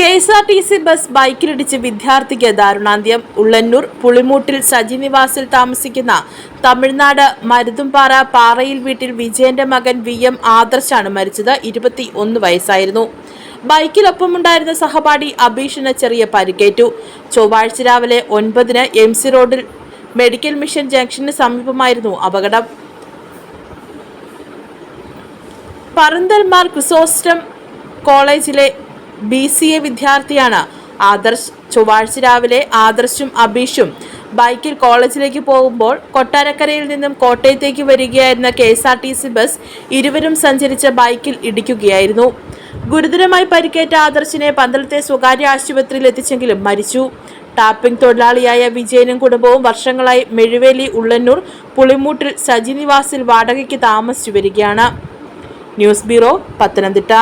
K S R T C bus ബൈക്കിലിടിച്ച് വിദ്യാർത്ഥിക്ക് ദാരുണാന്ത്യം. ഉള്ളന്നൂർ പുളിമൂട്ടിൽ സജി നിവാസിൽ താമസിക്കുന്ന തമിഴ്നാട് മരുതുംപാറ പാറയിൽ വീട്ടിൽ വിജയന്റെ മകൻ വി എം ആദർശാണ് മരിച്ചത്. ഇരുപത്തി ഒന്ന് വയസ്സായിരുന്നു. ബൈക്കിലൊപ്പമുണ്ടായിരുന്ന സഹപാഠി അബീഷിന് ചെറിയ പരിക്കേറ്റു. ചൊവ്വാഴ്ച രാവിലെ ഒൻപതിന് എം സി റോഡിൽ മെഡിക്കൽ മിഷൻ ജംഗ്ഷന് സമീപമായിരുന്നു അപകടം. പറന്തൽമാർ ക്രിസോസ്റ്റം കോളേജിലെ ബി സി എ വിദ്യാർത്ഥിയാണ്. ആദർശ് ചൊവ്വാഴ്ച രാവിലെ ആദർശും അബീഷും ബൈക്കിൽ കോളേജിലേക്ക് പോകുമ്പോൾ കൊട്ടാരക്കരയിൽ നിന്നും കോട്ടയത്തേക്ക് വരികയായിരുന്ന K S R T C bus ഇരുവരും സഞ്ചരിച്ച ബൈക്കിൽ ഇടിക്കുകയായിരുന്നു. ഗുരുതരമായി പരിക്കേറ്റ ആദർശിനെ പന്തളത്തെ സ്വകാര്യ ആശുപത്രിയിൽ എത്തിച്ചെങ്കിലും മരിച്ചു. ടാപ്പിംഗ് തൊഴിലാളിയായ വിജയനും കുടുംബവും വർഷങ്ങളായി മെഴുവേലി ഉള്ളന്നൂർ പുളിമൂട്ടിൽ സജി നിവാസിൽ വാടകയ്ക്ക് താമസിച്ചു വരികയാണ്. News bureau Pathanamthitta.